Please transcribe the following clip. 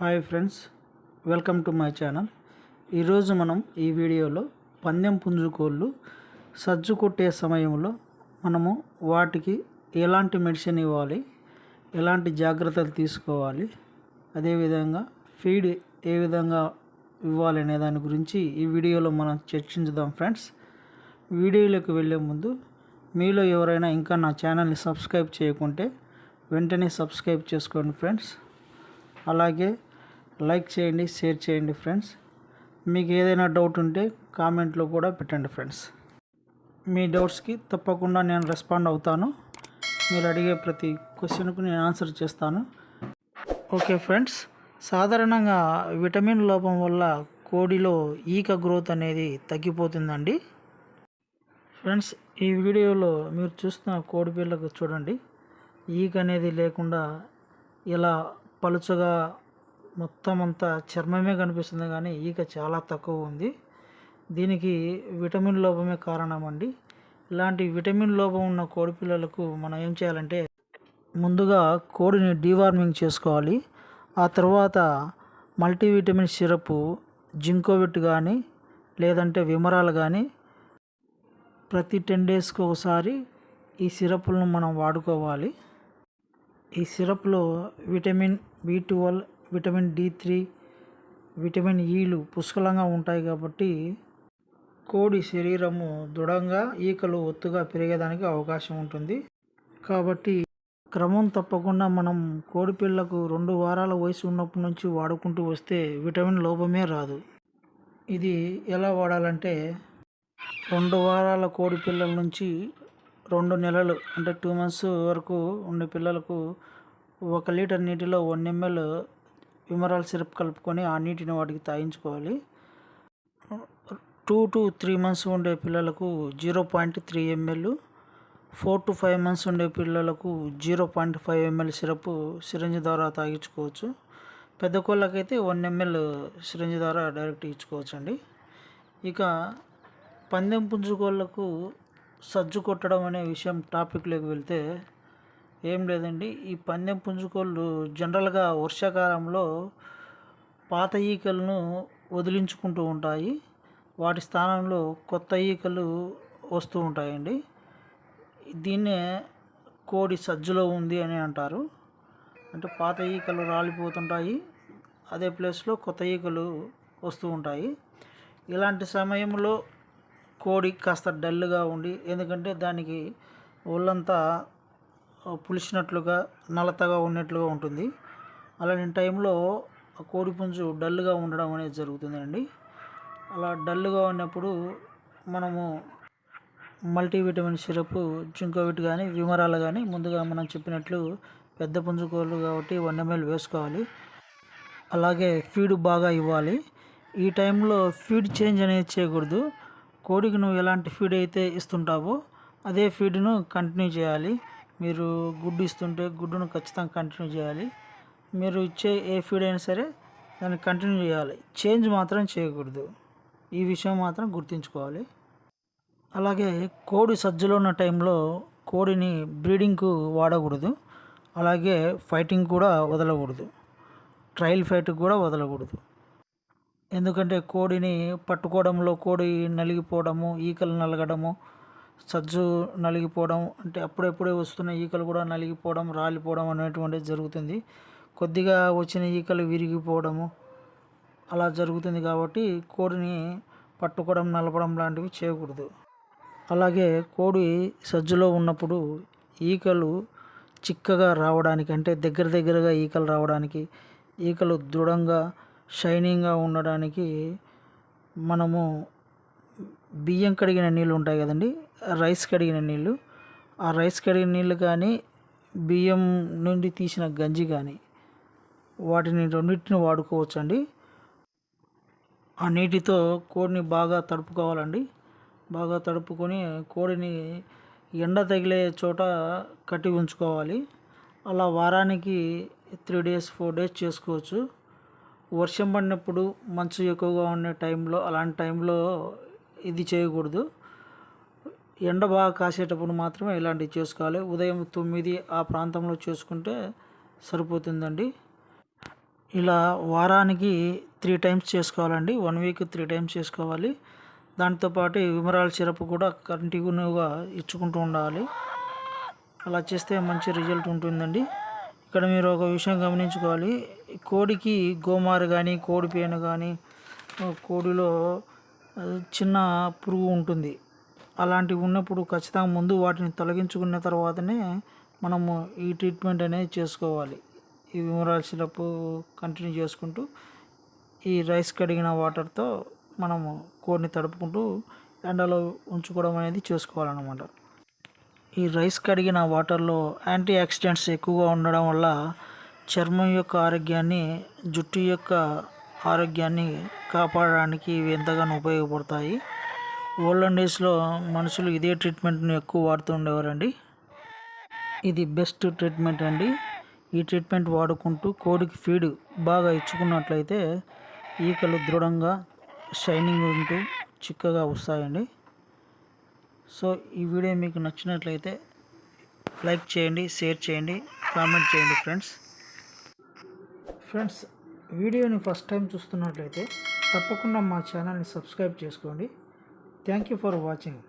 Hi friends welcome to my channel. ఈరోజు మనం ఈ వీడియోలో పందెం పుంజుకోళ్ళు సజ్జు కొట్టే సమయంలో మనము వాటికి ఎలాంటి మెడిసిన్ ఇవ్వాలి ఎలాంటి జాగ్రత్తలు తీసుకోవాలి అదేవిధంగా ఫీడ్ ఏ విధంగా ఇవ్వాలి అనే దాని గురించి ఈ వీడియోలో మనం చర్చించుదాం ఫ్రెండ్స్. వీడియోలోకి వెళ్ళే ముందు మీలో ఎవరైనా ఇంకా నా ఛానల్ని సబ్స్క్రైబ్ చేయకుంటే వెంటనే సబ్స్క్రైబ్ చేసుకోండి ఫ్రెండ్స్. అలాగే లైక్ చేయండి షేర్ చేయండి ఫ్రెండ్స్. మీకు ఏదైనా డౌట్ ఉంటే కామెంట్లో కూడా పెట్టండి ఫ్రెండ్స్. మీ డౌట్స్కి తప్పకుండా నేను రెస్పాండ్ అవుతాను. మీరు అడిగే ప్రతి క్వశ్చన్కు నేను ఆన్సర్ చేస్తాను. ఓకే ఫ్రెండ్స్ సాధారణంగా విటమిన్ లోపం వల్ల కోడిలో ఈక గ్రోత్ అనేది తగ్గిపోతుందండి. ఫ్రెండ్స్ ఈ వీడియోలో మీరు చూస్తున్న కోడి పిల్లకు చూడండి. ఈక అనేది లేకుండా ఇలా పలుచగా మొత్తం అంతా చర్మమే కనిపిస్తుంది కానీ ఈక చాలా తక్కువ ఉంది. దీనికి విటమిన్ లోపమే కారణం అండి ఇలాంటి విటమిన్ లోపం ఉన్న కోడి పిల్లలకు మనం ఏం చేయాలంటే ముందుగా కోడిని డీవార్మింగ్ చేసుకోవాలి. ఆ తర్వాత మల్టీవిటమిన్ సిరప్ జింకోవిట్ కానీ లేదంటే విమరాలు కానీ ప్రతి టెన్ డేస్కి ఒకసారి ఈ సిరప్లను మనం వాడుకోవాలి. ఈ సిరప్లో vitamin B twelve vitamin D three vitamin ఈలు పుష్కలంగా ఉంటాయి కాబట్టి కోడి శరీరము దృఢంగా ఈకలు ఒత్తుగా పెరిగేదానికి అవకాశం ఉంటుంది. కాబట్టి క్రమం తప్పకుండా మనం కోడి పిల్లకు రెండు వారాల వయసు ఉన్నప్పటి నుంచి వాడుకుంటూ వస్తే విటమిన్ లోపమే రాదు. ఇది ఎలా వాడాలంటే రెండు వారాల కోడి పిల్లల నుంచి రెండు నెలలు అంటే టూ మంత్స్ వరకు ఉండే పిల్లలకు ఒక లీటర్ నీటిలో వన్ ఎంఎల్ విమరాల్ సిరప్ కలుపుకొని ఆ నీటిని వాటికి తాగించుకోవాలి. టూ టు త్రీ మంత్స్ ఉండే పిల్లలకు zero point three ML four to five months ఉండే పిల్లలకు zero point five ML syrup syringe ద్వారా తాగించుకోవచ్చు. పెద్ద కోళ్ళకైతే వన్ ఎంఎల్ సిరంజి ద్వారా డైరెక్ట్ ఇచ్చుకోవచ్చు అండి ఇక పందెం పుంజుకోళ్ళకు సజ్జు కొట్టడం అనే విషయం టాపిక్లోకి వెళ్తే ఏం లేదండి. ఈ పందెం పుంజుకోళ్ళు జనరల్గా వర్షాకాలంలో పాత ఈకలను వదిలించుకుంటూ ఉంటాయి. వాటి స్థానంలో కొత్త ఈకలు వస్తూ ఉంటాయండి. దీన్నే కోడి సజ్జులో ఉంది అని అంటారు. అంటే పాత ఈకలు రాలిపోతుంటాయి. అదే ప్లేస్లో కొత్త ఈకలు వస్తూ ఉంటాయి. ఇలాంటి సమయంలో కోడి కాస్త డల్గా ఉండి ఎందుకంటే దానికి ఒళ్ళంతా పులిసినట్లుగా నలతగా ఉన్నట్లుగా ఉంటుంది. అలాంటి టైంలో కోడిపుంజు కోడి పుంజు డల్గా ఉండడం అనేది జరుగుతుందండి. అలా డల్గా ఉన్నప్పుడు మనము మల్టీవిటమిన్ సిరప్ జింకోవిట్ కానీ విమరాలు కానీ ముందుగా మనం చెప్పినట్లు పెద్ద పుంజుకోళ్ళు కాబట్టి వన్ ఎంఎల్ వేసుకోవాలి. అలాగే ఫీడ్ బాగా ఇవ్వాలి. ఈ టైంలో ఫీడ్ చేంజ్ అనేది చేయకూడదు. కోడికి నువ్వు ఎలాంటి ఫీడ్ అయితే ఇస్తుంటావో అదే ఫీడ్ను కంటిన్యూ చేయాలి. మీరు గుడ్డు ఇస్తుంటే గుడ్డును ఖచ్చితంగా కంటిన్యూ చేయాలి. మీరు ఇచ్చే ఏ ఫీడ్ అయినా సరే దాన్ని కంటిన్యూ చేయాలి. చేంజ్ మాత్రం చేయకూడదు. ఈ విషయం మాత్రం గుర్తుంచుకోవాలి. అలాగే కోడి సజ్జలో ఉన్న టైంలో కోడిని బ్రీడింగ్కు వాడకూడదు. అలాగే ఫైటింగ్ కూడా వదలకూడదు. ట్రయల్ ఫైట్ కూడా వదలకూడదు. ఎందుకంటే కోడిని పట్టుకోవడంలో కోడి నలిగిపోవడము ఈకలు నలగడము సజ్జు నలిగిపోవడం అంటే అప్పుడప్పుడే వస్తున్న ఈకలు కూడా నలిగిపోవడం రాలిపోవడం అనేటువంటిది జరుగుతుంది. కొద్దిగా వచ్చిన ఈకలు విరిగిపోవడము అలా జరుగుతుంది కాబట్టి కోడిని పట్టుకోవడం నలపడం లాంటివి చేయకూడదు. అలాగే కోడి సజ్జులో ఉన్నప్పుడు ఈకలు చిక్కగా రావడానికి అంటే దగ్గర దగ్గరగా ఈకలు రావడానికి ఈకలు దృఢంగా షైనింగ్గా ఉండడానికి మనము బియ్యం కడిగిన నీళ్ళు ఉంటాయి కదండి రైస్ కడిగిన నీళ్ళు. ఆ రైస్ కడిగిన నీళ్ళు కానీ బియ్యం నుండి తీసిన గంజి కానీ వాటిని రెండింటిని వాడుకోవచ్చండి. ఆ నీటితో కోడిని బాగా తడుపుకోవాలండి. బాగా తడుపుకొని కోడిని ఎండ తగిలే చోట కట్టి ఉంచుకోవాలి. అలా వారానికి త్రీ డేస్ ఫోర్ డేస్ చేసుకోవచ్చు. వర్షం పడినప్పుడు మంచు ఎక్కువగా ఉండే టైంలో అలాంటి టైంలో ఇది చేయకూడదు. ఎండ బాగా కాసేటప్పుడు మాత్రమే ఇలాంటివి చేసుకోవాలి. ఉదయం తొమ్మిది ఆ ప్రాంతంలో చేసుకుంటే సరిపోతుందండి. ఇలా వారానికి త్రీ టైమ్స్ చేసుకోవాలండి. వన్ వీక్ త్రీ టైమ్స్ చేసుకోవాలి. దాంతోపాటు విమరాల సిరప్ కూడా కంటిన్యూగా ఇచ్చుకుంటూ ఉండాలి. అలా చేస్తే మంచి రిజల్ట్ ఉంటుందండి. ఇక్కడ మీరు ఒక విషయం గమనించుకోవాలి. కోడికి గోమారు కానీ కోడి పేను కానీ కోడిలో చిన్న పురుగు ఉంటుంది. అలాంటివి ఉన్నప్పుడు ఖచ్చితంగా ముందు వాటిని తొలగించుకున్న తర్వాతనే మనము ఈ ట్రీట్మెంట్ అనేది చేసుకోవాలి. ఈ విమరాల సిరప్ కంటిన్యూ చేసుకుంటూ ఈ రైస్ కడిగిన వాటర్తో మనము కోడిని తడుపుకుంటూ ఎండలో ఉంచుకోవడం అనేది చేసుకోవాలన్నమాట. ఈ రైస్ కడిగిన వాటర్లో యాంటీ ఆక్సిడెంట్స్ ఎక్కువగా ఉండడం వల్ల చర్మం యొక్క ఆరోగ్యాన్ని జుట్టు యొక్క ఆరోగ్యాన్ని కాపాడడానికి ఇవి ఎంతగానో ఉపయోగపడతాయి. ఓల్డెన్ డేస్లో మనుషులు ఇదే ట్రీట్మెంట్ని ఎక్కువ వాడుతూ ఉండేవారండి. ఇది బెస్ట్ ట్రీట్మెంట్ అండి. ఈ ట్రీట్మెంట్ వాడుకుంటూ కోడికి ఫీడ్ బాగా ఇచ్చుకున్నట్లయితే ఈకలు దృఢంగా షైనింగ్ ఉంటూ చిక్కగా వస్తాయండి. సో ఈ వీడియో మీకు నచ్చినట్లయితే లైక్ చేయండి షేర్ చేయండి కామెంట్ చేయండి ఫ్రెండ్స్. ఫ్రెండ్స్ వీడియోని ఫస్ట్ టైం చూస్తున్నట్లయితే తప్పకుండా మా ఛానల్ని సబ్స్క్రైబ్ చేసుకోండి. Thank you for watching